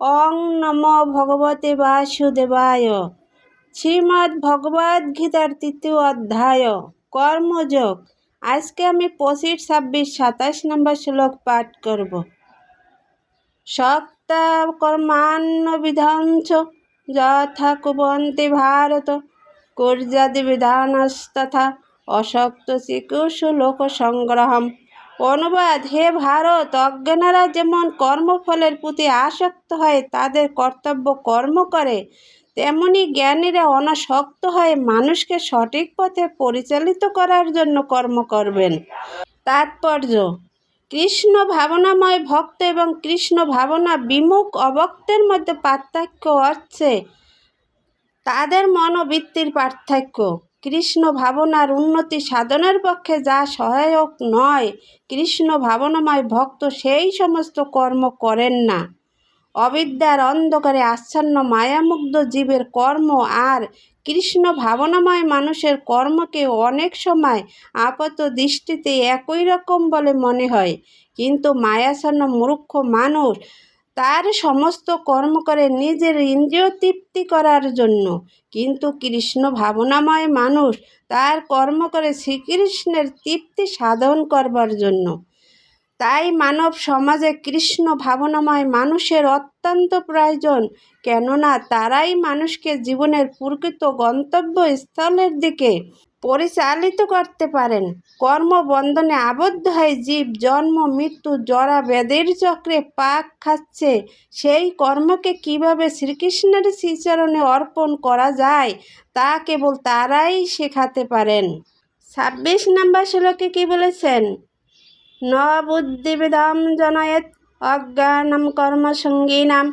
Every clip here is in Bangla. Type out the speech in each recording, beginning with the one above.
অং নম ভগবতে বাসুদেবায়। শ্রীমদ্ ভগবদ গীতার তৃতীয় অধ্যায়, কর্মযোগ। আজকে আমি পঁচিশ, ছাব্বিশ, সাতাশ নম্বর শ্লোক পাঠ করব। সক্তা কর্মান্ন বিধাঞ্চ যথা কুবন্তি ভারত কুর্যাদি বিধানস্তথা অশক্ত শ্রীকুশ লোক সংগ্রহম অনুবাদ, হে ভারত, অজ্ঞানারা যেমন কর্মফলের প্রতি আসক্ত হয়, তাদের কর্তব্য কর্ম করে, তেমনি জ্ঞানীরা অনাসক্ত হয়ে মানুষকে সঠিক পথে পরিচালিত করার জন্য কর্ম করবেন। তাৎপর্য, কৃষ্ণ ভাবনাময় ভক্ত এবং কৃষ্ণ ভাবনা বিমুখ অভক্তের মধ্যে পার্থক্য হচ্ছে, তাদের মনোবৃত্তির পার্থক্য। কৃষ্ণ ভাবনার উন্নতি সাধনের পক্ষে যা সহায়ক নয়, কৃষ্ণ ভাবনাময় ভক্ত সেই সমস্ত কর্ম করেন না। অবিদ্যার অন্ধকারে আচ্ছন্ন মায়ামুগ্ধ জীবের কর্ম আর কৃষ্ণ ভাবনাময় মানুষের কর্মকে অনেক সময় আপাত দৃষ্টিতে একই রকম বলে মনে হয়। কিন্তু মায়াছন্ন মূর্খ মানুষ তার সমস্ত কর্ম করে নিজের ইন্দ্রিয় তৃপ্তি করার জন্য। কিন্তু কৃষ্ণ ভাবনাময় মানুষ তার কর্ম করে শ্রীকৃষ্ণের তৃপ্তি সাধন করবার জন্য। তাই মানব সমাজে কৃষ্ণ ভাবনাময় মানুষের অত্যন্ত প্রয়োজন। কেননা তারাই মানুষকে জীবনের প্রকৃত গন্তব্য স্থলের দিকে পরিচালিত করতে পারেন। কর্মবন্ধনে আবদ্ধ হয়ে জীব, জন্ম, মৃত্যু, জরা বেদের চক্রে পাক খাচ্ছে। সেই কর্মকে কীভাবে শ্রীকৃষ্ণের শ্রীচরণে অর্পণ করা যায়, তা কেবল তারাই শেখাতে পারেন। ছাব্বিশ নম্বর শ্লোকে কি বলেছেন? ন বুদ্ধিবিদম জনয়েত অজ্ঞানম কর্মসঙ্গীনাম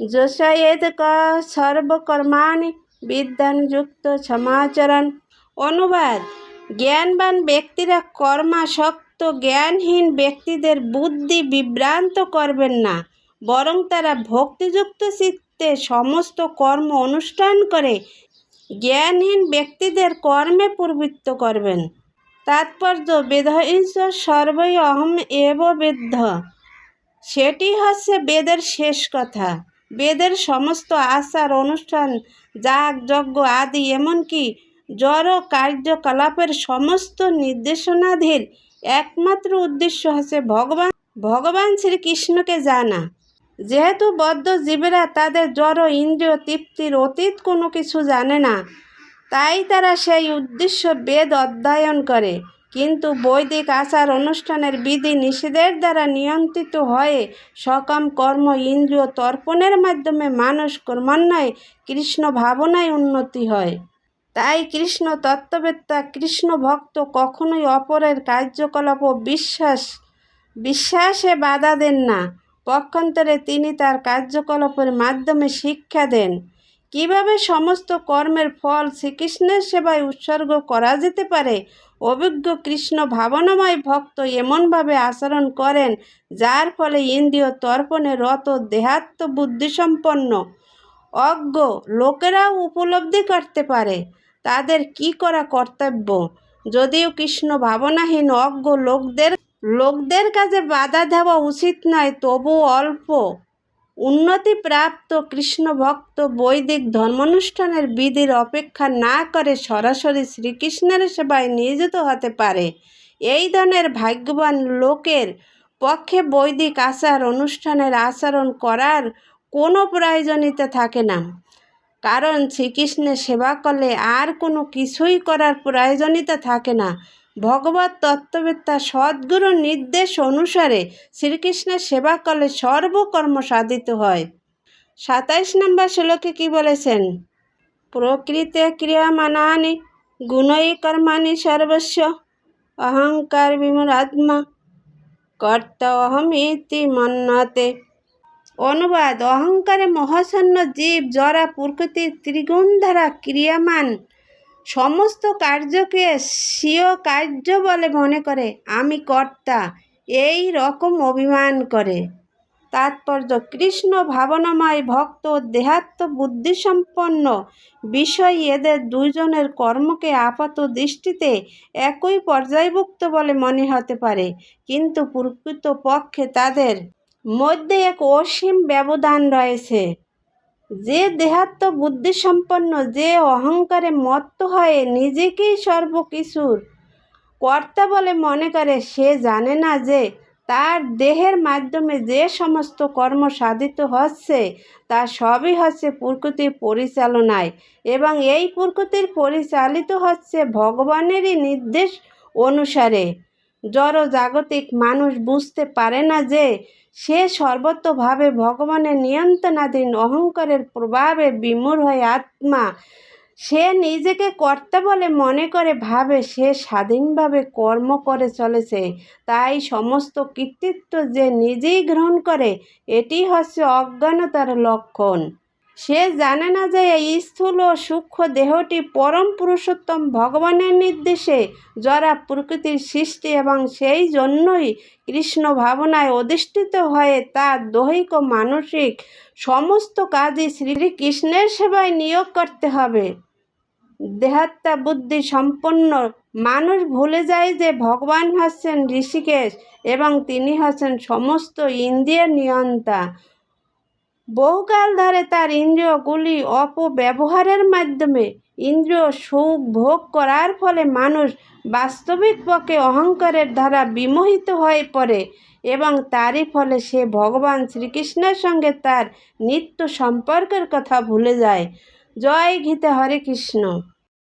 যোশয়েত ক সর্বকর্মাণি বিদ্যানযুক্ত সমাচরণ। অনুবাদ। জ্ঞানবান ব্যক্তিরা কর্মাসক্ত জ্ঞানহীন ব্যক্তিদের বুদ্ধি বিভ্রান্ত করবেন না, বরং তারা ভক্তিযুক্ত চিত্তে সমস্ত কর্ম অনুষ্ঠান করে জ্ঞানহীন ব্যক্তিদের কর্মে প্রবৃত্ত করবেন। তাৎপর্য বেদইস সর্বই অহম এব বেদ্ধ সেটি হচ্ছে বেদের শেষ কথা। বেদের সমস্ত আচার, অনুষ্ঠান, যাগ, যজ্ঞ আদি, এমনকি জড় কার্যকলাপের সমস্ত নির্দেশনাধীর একমাত্র উদ্দেশ্য হচ্ছে ভগবান ভগবান শ্রীকৃষ্ণকে জানা। যেহেতু বদ্ধ জীবেরা তাদের জড় ইন্দ্রিয় তৃপ্তির অতীত কোনো কিছু জানে না, তাই তারা সেই উদ্দেশ্য বেদ অধ্যয়ন করে। কিন্তু বৈদিক আচার অনুষ্ঠানের বিধি নিষেধের দ্বারা নিয়ন্ত্রিত হয়ে সকাম কর্ম ইন্দ্রিয় তর্পণের মাধ্যমে মানুষ ক্রমান্বয়ে কৃষ্ণ ভাবনায় উন্নতি হয়। তাই কৃষ্ণ তত্ত্ববেত্তা কৃষ্ণ ভক্ত কখনোই অপরের কার্যকলাপ ও বিশ্বাস, বিশ্বাসে বাধা দেন না। পক্ষান্তরে তিনি তার কার্যকলাপের মাধ্যমে শিক্ষা দেন। কীভাবে সমস্ত কর্মের ফল শ্রীকৃষ্ণের সেবায় উৎসর্গ করা যেতে পারে? অভিজ্ঞ কৃষ্ণ ভাবনাময় ভক্ত এমনভাবে আচরণ করেন, যার ফলে ইন্দ্রিয় তর্পণে রত দেহাত্ম বুদ্ধিসম্পন্ন। অজ্ঞ, লোকেরাও উপলব্ধি করতে পারে। তাদের কি করা কর্তব্য? যদিও কৃষ্ণ ভাবনাহীন অজ্ঞ লোকদের লোকদের কাজে বাধা দেওয়া উচিত নয় তবু অল্প। উন্নতিপ্রাপ্ত কৃষ্ণভক্ত বৈদিক ধর্মানুষ্ঠানের বিধির অপেক্ষা না করে সরাসরি শ্রীকৃষ্ণের সেবায় নিয়োজিত হতে পারে। এই ধরনের ভাগ্যবান লোকের পক্ষে বৈদিক আচার অনুষ্ঠানের আচরণ করার কোনো প্রয়োজনীয়তা থাকে না। কারণ শ্রীকৃষ্ণের সেবা করলে আর কোনো কিছুই করার প্রয়োজনীয়তা থাকে না। ভগবত তত্ত্ববেত্তা সদ্গুরুর নির্দেশ অনুসারে শ্রীকৃষ্ণের সেবা করলে সর্বকর্ম সাধিত হয়। সাতাইশ নম্বর শ্লোকে কি বলেছেন? প্রকৃতে ক্রিয়ামানানি গুণই কর্মাণি সর্বস্ব, অহংকার বিমরাত্মা কর্ত অহমিতি মন্নতে অনুবাদ, অহংকারে মহাশন্ন জীব, জরা প্রকৃতির ত্রিগুণ দ্বারা ক্রিয়ামান। সমস্ত কার্যকে স্বীয় কার্য বলে মনে করে, আমি কর্তা, এই রকম অভিমান করে। তাৎপর্য, কৃষ্ণ ভাবনাময় ভক্ত, দেহাত্ম বুদ্ধিসম্পন্ন বিষয়, এদের দুইজনের কর্মকে আপাত দৃষ্টিতে একই পর্যায়ভুক্ত বলে মনে হতে পারে, কিন্তু প্রকৃত পক্ষে তাদের মধ্যে এক অসীম ব্যবধান রয়েছে। যে দেহাত্ম বুদ্ধিসম্পন্ন যে অহংকারে মত্ত হয়ে নিজেকেই সর্বকিছুর কর্তা বলে মনে করে, সে জানে না যে তার দেহের মাধ্যমে যে সমস্ত কর্ম সাধিত হচ্ছে, তা সবই হচ্ছে প্রকৃতির পরিচালনায় এবং এই প্রকৃতির পরিচালিত হচ্ছে ভগবানেরই নির্দেশ অনুসারে। জড় জাগতিক মানুষ বুঝতে পারে না যে সে সর্বতভাবে ভগবানের নিয়ন্ত্রণাধীন অহংকারের প্রভাবে বিমূঢ় হয়ে আত্মা। সে নিজেকে কর্তা বলে মনে করে ভাবে সে স্বাধীনভাবে কর্ম করে চলেছে। তাই সমস্ত কৃতিত্ব যে নিজেই গ্রহণ করে, এটি হচ্ছে অজ্ঞানতার লক্ষণ। সে জানে না যে এই স্থূল ও সূক্ষ্ম দেহটি পরম পুরুষোত্তম ভগবানের নির্দেশে যারা প্রকৃতির সৃষ্টি এবং সেই জন্যই কৃষ্ণ ভাবনায় অধিষ্ঠিত হয়ে তার দৈহিক ও মানসিক সমস্ত কাজই শ্রীকৃষ্ণের সেবায় নিয়োগ করতে হবে। দেহাত্মা বুদ্ধি সম্পন্ন মানুষ ভুলে যায় যে ভগবান হচ্ছেন ঋষিকেশ এবং তিনি হচ্ছেন সমস্ত ইন্দ্রিয়ের নিয়ন্তা। বহুকাল ধরে তার ইন্দ্রিয়গুলি অপব্যবহারের মাধ্যমে ইন্দ্রিয় সুখ ভোগ করার ফলে মানুষ বাস্তবিক পক্ষে অহংকারের দ্বারা বিমোহিত হয়ে পড়ে এবং তারই ফলে সে ভগবান শ্রীকৃষ্ণের সঙ্গে তার নিত্য সম্পর্কের কথা ভুলে যায়। জয় গীতা হরে কৃষ্ণ।